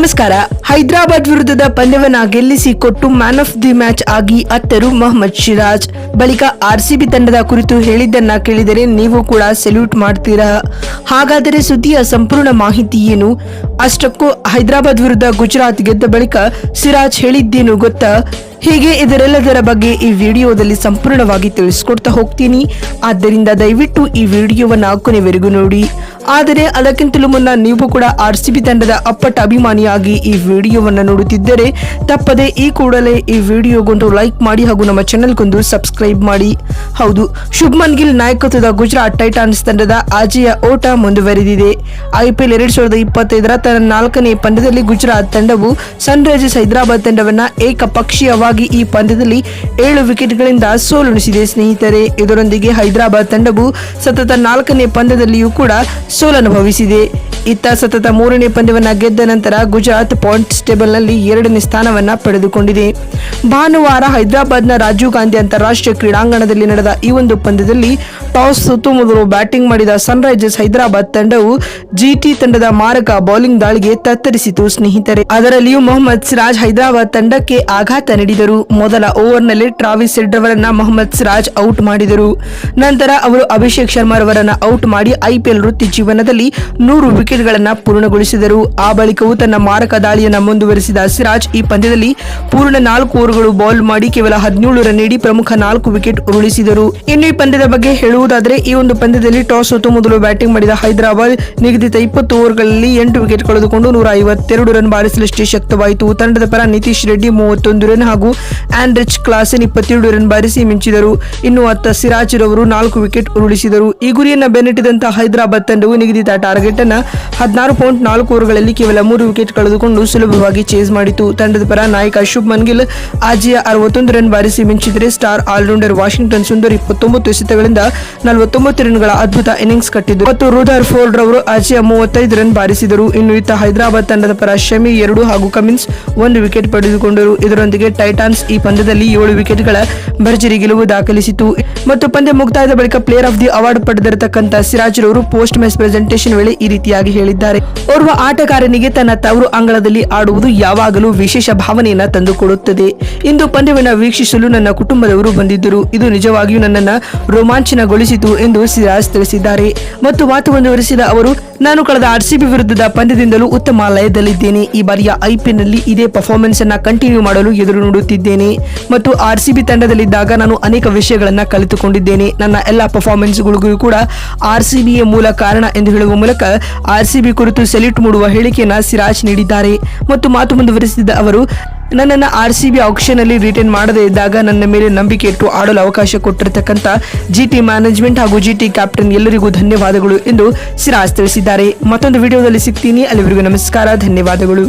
ನಮಸ್ಕಾರ. ಹೈದರಾಬಾದ್ ವಿರುದ್ಧದ ಪಂದ್ಯವನ್ನ ಗೆಲ್ಲಿಸಿ ಕೊಟ್ಟು ಮ್ಯಾನ್ ಆಫ್ ದಿ ಮ್ಯಾಚ್ ಆಗಿ ಅತ್ತರು ಮೊಹಮ್ಮದ್ ಶಿರಾಜ್. ಬಳಿಕ ಆರ್ಸಿಬಿ ತಂಡದ ಕುರಿತು ಹೇಳಿದ್ದನ್ನ ಕೇಳಿದರೆ ನೀವು ಕೂಡ ಸೆಲ್ಯೂಟ್ ಮಾಡ್ತೀರಾ? ಹಾಗಾದರೆ ಸುದ್ದಿಯ ಸಂಪೂರ್ಣ ಮಾಹಿತಿ ಏನು? ಅಷ್ಟಕ್ಕೂ ಹೈದರಾಬಾದ್ ವಿರುದ್ಧ ಗುಜರಾತ್ ಗೆದ್ದ ಬಳಿಕ ಸಿರಾಜ್ ಹೇಳಿದ್ದೇನು ಗೊತ್ತಾ? ಹೀಗೆ ಇದರೆಲ್ಲದರ ಬಗ್ಗೆ ಈ ವಿಡಿಯೋದಲ್ಲಿ ಸಂಪೂರ್ಣವಾಗಿ ತಿಳಿಸ್ಕೊಡ್ತಾ ಹೋಗ್ತೀನಿ. ಆದ್ದರಿಂದ ದಯವಿಟ್ಟು ಈ ವಿಡಿಯೋವನ್ನು ಕೊನೆವರೆಗೂ ನೋಡಿ. ಆದರೆ ಅದಕ್ಕಿಂತಲೂ ಮುನ್ನ ನೀವು ಕೂಡ ಆರ್ ಸಿ ತಂಡದ ಅಪ್ಪಟ ಅಭಿಮಾನಿಯಾಗಿ ಈ ವಿಡಿಯೋವನ್ನು ನೋಡುತ್ತಿದ್ದರೆ ತಪ್ಪದೆ ಈ ಕೂಡಲೇ ಈ ವಿಡಿಯೋಗೊಂದು ಲೈಕ್ ಮಾಡಿ ಹಾಗೂ ನಮ್ಮ ಚಾನೆಲ್ಗೊಂದು ಸಬ್ಸ್ಕ್ರೈಬ್ ಮಾಡಿ. ಹೌದು, ಶುಭ್ಮನ್ ಗಿಲ್ ನಾಯಕತ್ವದ ಗುಜರಾತ್ ಟೈಟಾನ್ಸ್ ತಂಡದ ಆಜೆಯ ಓಟ ಮುಂದುವರೆದಿದೆ. ಐಪಿಎಲ್ ಎರಡ್ ಸಾವಿರದ ಇಪ್ಪತ್ತೈದರ ತನ್ನ ನಾಲ್ಕನೇ ಪಂದ್ಯದಲ್ಲಿ ಗುಜರಾತ್ ತಂಡವು ಸನ್ರೈಸರ್ಸ್ ಹೈದರಾಬಾದ್ ತಂಡವನ್ನ ಏಕಪಕ್ಷೀಯವಾಗಿ ಈ ಪಂದ್ಯದಲ್ಲಿ ಏಳು ವಿಕೆಟ್ಗಳಿಂದ ಸೋಲುಣಿಸಿದೆ ಸ್ನೇಹಿತರೆ. ಇದರೊಂದಿಗೆ ಹೈದರಾಬಾದ್ ತಂಡವು ಸತತ ನಾಲ್ಕನೇ ಪಂದ್ಯದಲ್ಲಿಯೂ ಕೂಡ ಸೋಲನುಭವಿಸಿದೆ. ಇತ್ತ ಸತತ ಮೂರನೇ ಪಂದ್ಯವನ್ನ ಗೆದ್ದ ನಂತರ ಗುಜರಾತ್ ಪಾಯಿಂಟ್ಸ್ ಟೇಬಲ್ನಲ್ಲಿ ಎರಡನೇ ಸ್ಥಾನವನ್ನ ಪಡೆದುಕೊಂಡಿದೆ. ಭಾನುವಾರ ಹೈದರಾಬಾದ್ನ ರಾಜೀವ್ ಗಾಂಧಿ ಅಂತಾರಾಷ್ಟ್ರೀಯ ಕ್ರೀಡಾಂಗಣದಲ್ಲಿ ನಡೆದ ಈ ಒಂದು ಪಂದ್ಯದಲ್ಲಿ ಟಾಸ್ ಸುತ್ತು ಮೊದಲು ಬ್ಯಾಟಿಂಗ್ ಮಾಡಿದ ಸನ್ರೈಸರ್ಸ್ ಹೈದರಾಬಾದ್ ತಂಡವು ಜಿಟಿ ತಂಡದ ಮಾರಕ ಬೌಲಿಂಗ್ ದಾಳಿಗೆ ತತ್ತರಿಸಿತು ಸ್ನೇಹಿತರೆ. ಅದರಲ್ಲಿಯೂ ಮೊಹಮ್ಮದ್ ಸಿರಾಜ್ ಹೈದರಾಬಾದ್ ತಂಡಕ್ಕೆ ಆಘಾತ ನೀಡಿದರು. ಮೊದಲ ಓವರ್ನಲ್ಲಿ ಟ್ರಾವಿಸ್ ಅವರನ್ನ ಮೊಹಮ್ಮದ್ ಸಿರಾಜ್ ಔಟ್ ಮಾಡಿದರು. ನಂತರ ಅವರು ಅಭಿಷೇಕ್ ಶರ್ಮಾರವರನ್ನ ಔಟ್ ಮಾಡಿ ಐಪಿಎಲ್ ವೃತ್ತಿ ಜೀವನದಲ್ಲಿ ನೂರು ವಿಕೆಟ್ಗಳನ್ನು ಪೂರ್ಣಗೊಳಿಸಿದರು. ಆ ಬಳಿಕವೂ ತನ್ನ ಮಾರಕ ದಾಳಿಯನ್ನು ಮುಂದುವರಿಸಿದ ಸಿರಾಜ್ ಈ ಪಂದ್ಯದಲ್ಲಿ ಪೂರ್ಣ ನಾಲ್ಕು ಓವರ್ಗಳು ಬೌಲ್ ಮಾಡಿ ಕೇವಲ ಹದಿನೇಳು ರನ್ ನೀಡಿ ಪ್ರಮುಖ ನಾಲ್ಕು ವಿಕೆಟ್ ಉರುಳಿಸಿದರು. ಇನ್ನು ಈ ಪಂದ್ಯದ ಬಗ್ಗೆ ಹೇಳುವುದಾದರೆ ಈ ಒಂದು ಪಂದ್ಯದಲ್ಲಿ ಟಾಸ್ ಸೋತು ಮೊದಲು ಬ್ಯಾಟಿಂಗ್ ಮಾಡಿದ ಹೈದರಾಬಾದ್ ನಿಗದಿತ ಇಪ್ಪತ್ತು ಓವರ್ಗಳಲ್ಲಿ ಎಂಟು ವಿಕೆಟ್ ಕಳೆದುಕೊಂಡು ನೂರ ಐವತ್ತೆರಡು ರನ್ ಬಾರಿಸಲಷ್ಟೇ ಶಕ್ತವಾಯಿತು. ತಂಡದ ಪರ ನಿತೀಶ್ ರೆಡ್ಡಿ ಮೂವತ್ತೊಂದು ರನ್ ಹಾಗೂ ಆಂಡ್ರಿಚ್ ಕ್ಲಾಸನ್ ಇಪ್ಪತ್ತೆರಡು ರನ್ ಬಾರಿಸಿ ಮಿಂಚಿದರು. ಇನ್ನು ಅತ್ತ ಸಿರಾಜ್ ರವರು ನಾಲ್ಕು ವಿಕೆಟ್ ಉರುಳಿಸಿದರು. ಈ ಗುರಿಯನ್ನು ಬೆನ್ನಟ್ಟಿದಂತಹ ಹೈದರಾಬಾದ್ ತಂಡವು ನಿಗದಿತ ಟಾರ್ಗೆಟ್ ಅನ್ನು ಹದಿನಾರು ಪಾಯಿಂಟ್ ನಾಲ್ಕು ಓವರ್ಗಳಲ್ಲಿ ಕೇವಲ ಮೂರು ವಿಕೆಟ್ ಕಳೆದುಕೊಂಡು ಸುಲಭವಾಗಿ ಚೇಸ್ ಮಾಡಿತು. ತಂಡದ ಪರ ನಾಯಕ ಶುಭ್ಮನ್ ಗಿಲ್ ಆಜಿಯ ಅರವತ್ತೊಂದು ರನ್ ಬಾರಿಸಿ ಮಿಂಚಿದರೆ ಸ್ಟಾರ್ ಆಲ್ರೌಂಡರ್ ವಾಷಿಂಗ್ಟನ್ ಸುಂದರ್ ಇಪ್ಪತ್ತೊಂಬತ್ತು ಎಸೆತಗಳಿಂದ ನಲವತ್ತೊಂಬತ್ತು ರನ್ಗಳ ಅದ್ಭುತ ಇನ್ನಿಂಗ್ಸ್ ಕಟ್ಟಿದ್ದು. ಮತ್ತು ರೂಧರ್ ಫೋಲ್ಡ್ ರವರು ಆಚೆಯ ಮೂವತ್ತೈದು ರನ್ ಬಾರಿಸಿದರು. ಇನ್ನು ಇತ್ತ ಹೈದರಾಬಾದ್ ತಂಡದ ಪರ ಶಮಿ ಎರಡು ಹಾಗೂ ಕಮಿನ್ಸ್ ಒಂದು ವಿಕೆಟ್ ಪಡೆದುಕೊಂಡರು. ಇದರೊಂದಿಗೆ ಟೈಟಾನ್ಸ್ ಈ ಪಂದ್ಯದಲ್ಲಿ ಏಳು ವಿಕೆಟ್ಗಳ ಭರ್ಜರಿ ಗೆಲುವು ದಾಖಲಿಸಿತು. ಮತ್ತು ಪಂದ್ಯ ಮುಕ್ತಾಯದ ಬಳಿಕ ಪ್ಲೇಯರ್ ಆಫ್ ದಿ ಅವಾರ್ಡ್ ಪಡೆದಿರತಕ್ಕಂಥ ಸಿರಾಜ್ ರವರು ಪೋಸ್ಟ್ ಮ್ಯಾಚ್ ಪ್ರೆಸೆಂಟೇಷನ್ ವೇಳೆ ಈ ರೀತಿಯಾಗಿ ಹೇಳಿದ್ದಾರೆ. ಓರ್ವ ಆಟಗಾರನಿಗೆ ತನ್ನ ತವರು ಅಂಗಳದಲ್ಲಿ ಆಡುವುದು ಯಾವಾಗಲೂ ವಿಶೇಷ ಭಾವನೆಯನ್ನ ತಂದುಕೊಡುತ್ತದೆ. ಇಂದು ಪಂದ್ಯವನ್ನು ವೀಕ್ಷಿಸಲು ನನ್ನ ಕುಟುಂಬದವರು ಬಂದಿದ್ದರು. ಇದು ನಿಜವಾಗಿಯೂ ನನ್ನನ್ನ ರೋಮಾಂಚನಗೊಳಿಸಿತು ಎಂದು ಸಿರಾಜ್ ತಿಳಿಸಿದ್ದಾರೆ. ಮತ್ತು ಮಾತು ಮುಂದುವರಿಸಿದ ಅವರು, ನಾನು ಕಳೆದ ಆರ್ಸಿಬಿ ವಿರುದ್ಧದ ಪಂದ್ಯದಿಂದಲೂ ಉತ್ತಮ ಲಯದಲ್ಲಿದ್ದೇನೆ. ಈ ಬಾರಿಯ ಐಪಿಎಲ್ನಲ್ಲಿ ಇದೇ ಪರ್ಫಾರ್ಮೆನ್ಸ್ ಅನ್ನ ಕಂಟಿನ್ಯೂ ಮಾಡಲು ಎದುರು ನೋಡುತ್ತಿದ್ದೇನೆ. ಮತ್ತು ಆರ್ಸಿಬಿ ತಂಡದಲ್ಲಿದ್ದಾಗ ನಾನು ಅನೇಕ ವಿಷಯಗಳನ್ನ ಕಲಿತುಕೊಂಡಿದ್ದೇನೆ. ನನ್ನ ಎಲ್ಲ ಪರ್ಫಾರ್ಮೆನ್ಸ್ಗಳಿಗೂ ಕೂಡ ಆರ್ಸಿಬಿಯ ಮೂಲ ಕಾರಣ ಎಂದು ಹೇಳುವ ಮೂಲಕ ಆರ್ಸಿಬಿ ಕುರಿತು ಸೆಲ್ಯೂಟ್ ಮೂಡುವ ಹೇಳಿಕೆಯನ್ನ ಸಿರಾಜ್ ನೀಡಿದ್ದಾರೆ. ಮತ್ತು ಮಾತು ಮುಂದುವರಿಸಿದ ಅವರು ನನ್ನನ್ನು ಆರ್ ಸಿ ಬಿ ಆಕ್ಷನ್ ಅಲ್ಲಿ ರಿಟರ್ನ್ ಮಾಡದೇ ಇದ್ದಾಗ ನನ್ನ ಮೇಲೆ ನಂಬಿಕೆ ಇಟ್ಟು ಆಡಲು ಅವಕಾಶ ಕೊಟ್ಟಿರ್ತಕ್ಕಂಥ ಜಿ ಟಿ ಮ್ಯಾನೇಜ್ಮೆಂಟ್ ಹಾಗೂ ಜಿಟಿ ಕ್ಯಾಪ್ಟನ್ ಎಲ್ಲರಿಗೂ ಧನ್ಯವಾದಗಳು ಎಂದು ಸಿರಾಜ್ ತಿಳಿಸಿದ್ದಾರೆ. ಮತ್ತೊಂದು ವಿಡಿಯೋದಲ್ಲಿ ಸಿಗ್ತೀನಿ. ಅಲ್ಲಿವರೆಗೂ ನಮಸ್ಕಾರ. ಧನ್ಯವಾದಗಳು.